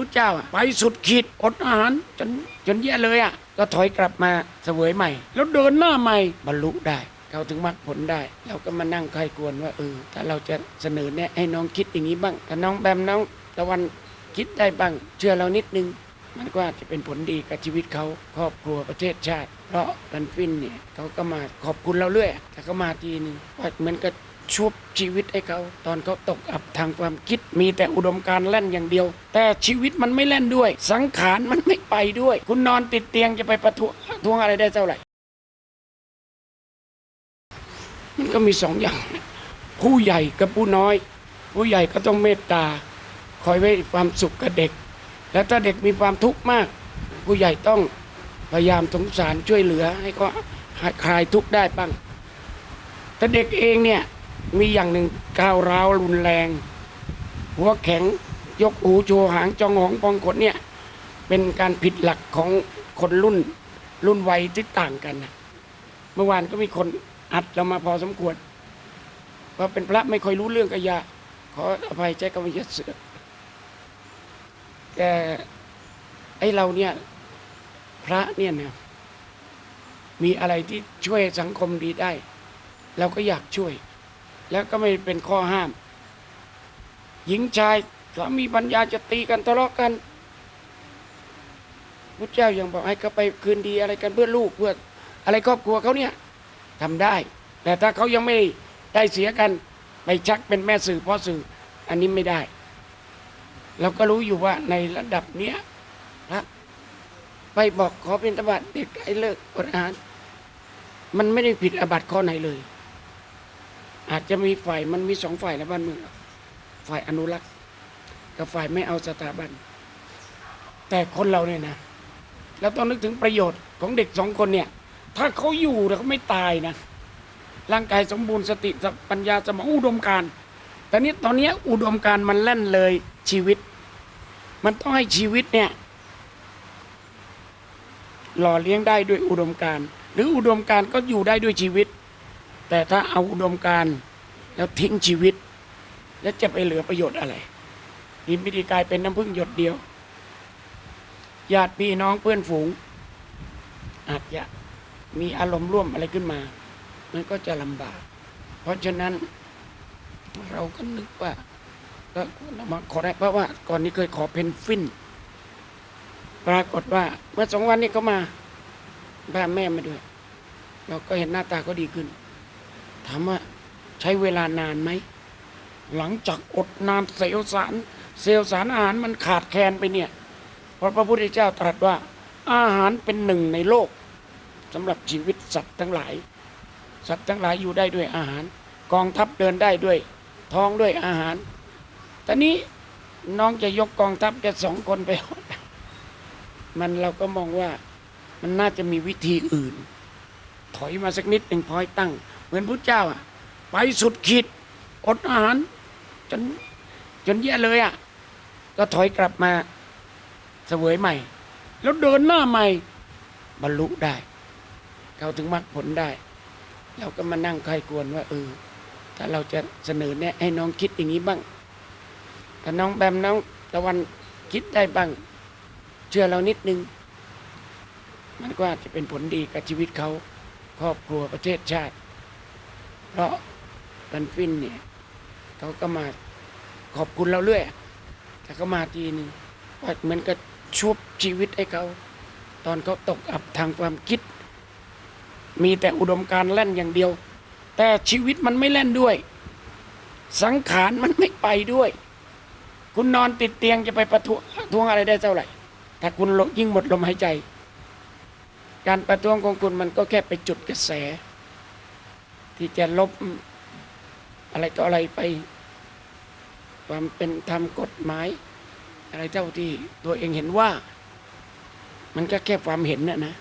พุทธเจ้าอะไปสุดขีดอดอาหารจนจนแย่เลยอะก็ถอยกลับมาเสวยใหม่ แล้วเดินหน้าใหม่บรรลุได้เข้าถึงมรรคผลได้ เราก็มานั่งใครควรว่าเออถ้าเราจะเสนอแนะให้น้องคิดอย่างนี้บ้างถ้าน้องแบมน้องตะวันคิดได้บ้าง เชื่อเรานิดนึง มันก็อาจจะเป็นผลดีกับชีวิตเขาครอบครัวประเทศชาติ เพราะดันฟินเนี่ยเขาก็มาขอบคุณเราเรื่อยแต่เขามาทีนึงว่าเหมือนกับ ชุบชีวิตให้เขา ตอนเขาตกอับทางความคิดมีแต่อุดมการณ์แล่นอย่างเดียว แต่ชีวิตมันไม่แล่นด้วย สังขารมันไม่ไปด้วย คุณนอนติดเตียงจะไปประท้วงทวงอะไรได้เท่าไหร่ มันก็มีสองอย่าง ผู้ใหญ่กับผู้น้อย ผู้ใหญ่ก็ต้องเมตตา คอยไว้ความสุขกับเด็ก แล้วถ้าเด็กมีความทุกข์มาก ผู้ใหญ่ต้องพยายามสงสารช่วยเหลือให้ก็คลายทุกข์ได้บ้างแต่เด็กเองเนี่ย มีอย่างหนึ่งก้าวร้าวรุนแรง หัวแข็งยกหูโชว์หางจองหองปองขนเนี่ย เป็นการผิดหลักของคนรุ่นรุ่นวัยที่ต่างกันนะเมื่อวานก็มีคนอัดเรามาพอสมควรเพราะเป็นพระไม่ค่อยรู้เรื่องกายาขออภัยใจกำมยศเสือแต่ไอเราเนี่ยพระเนี่ยนะมีอะไรที่ช่วยสังคมดีได้ เราก็อยากช่วย แล้วก็ไม่เป็นข้อห้าม หญิงชายสามีปัญญาจะตีกันทะเลาะกันพุทธเจ้ายังบอกให้เขาไปคืนดีอะไรกันเพื่อลูกเพื่ออะไรครอบครัวเขาเนี่ยทำได้ แต่ถ้าเขายังไม่ได้เสียกันไปชักเป็นแม่สื่อพ่อสื่ออันนี้ไม่ได้ เราก็รู้อยู่ว่าในระดับเนี้ยพระไปบอกขอเป็นตบัตเด็กให้เลิกอดอาหาร มันไม่ได้ผิดอบัตข้อไหนเลย อาจจะมีฝ่ายมันมีสองฝ่ายในบ้านเมืองฝ่ายอนุรักษ์ กับฝ่ายไม่เอาสถาบัน แต่คนเราเนี่ยนะเราต้องนึกถึงประโยชน์ของเด็กสองคนเนี่ย ถ้าเขาอยู่แล้วเขาไม่ตายนะร่างกายสมบูรณ์สติสปัญญาสมองอุดมการแต่นี้ตอนนี้อุดมการมันแล่นเลยชีวิต มันต้องให้ชีวิตเนี่ยหล่อเลี้ยงได้ด้วยอุดมการ หรืออุดมการก็อยู่ได้ด้วยชีวิต แต่ถ้าเอาอุดมการ แล้วทิ้งชีวิต แล้วจะไปเหลือประโยชน์อะไรดินพิธีกายเป็นน้ำพึ่งหยดเดียวญาติพี่น้องเพื่อนฝูง อาจจะมีอารมณ์ร่วมอะไรขึ้นมา มันก็จะลำบาก เพราะฉะนั้นเราก็นึกว่าก็มาขอได้เพราะว่า ก่อนนี้เคยขอเพนฟิน ปรากฏว่า เมื่อสองวันนี้เขามาบ้านแม่มาด้วย เราก็เห็นหน้าตาเขาดีขึ้น ถามว่า ใช้เวลานานไหม หลังจากอดนานเซลสาร เซลสารอาหารมันขาดแคลนไปเนี่ยเพราะพระพุทธเจ้าตรัสว่า อาหารเป็นหนึ่งในโลกสำหรับชีวิตสัตว์ทั้งหลาย สัตว์ทั้งหลายอยู่ได้ด้วยอาหาร กองทัพเดินได้ด้วย ท้องด้วยอาหารตอนนี้น้องจะยกกองทัพแค่สองคนไปมันเราก็มองว่ามันน่าจะมีวิธีอื่น ถอยมาสักนิดหนึ่งพอยตั้ง เหมือนพุทธเจ้าอะ ไปสุดขีดอดอาหารจนจนแย่เลยอะ ก็ถอยกลับมาเสวยใหม่ แล้วเดินหน้าใหม่บรรลุได้เข้าถึงมรรคผลได้ เราก็มานั่งใครควรว่าเออถ้าเราจะเสนอแนะให้น้องคิดอย่างนี้บ้างถ้าน้องแบมน้องตะวันคิดได้บ้าง เชื่อเรานิดนึง มันก็อาจจะเป็นผลดีกับชีวิตเขาครอบครัวประเทศชาติ เพราะ ดันฟินเนี่ยเขาก็มาขอบคุณเราเรื่อยแต่เขามาทีนึงว่าเหมือนกับชุบชีวิตให้เขาตอนเขาตกอับทางความคิด มีแต่อุดมการณ์แล่นอย่างเดียว แต่ชีวิตมันไม่แล่นด้วย สังขารมันไม่ไปด้วย คุณนอนติดเตียงจะไปประท้วงทวงอะไรได้เท่าไหร่ ถ้าคุณยิ่งหมดลมหายใจ การประท้วงของคุณมันก็แค่ไปจุดกระแส ที่จะลบ อะไรต่ออะไรไป ความเป็นธรรมกฎหมาย อะไรเจ้าที่ตัวเองเห็นว่า มันก็แค่ความเห็นน่ะนะ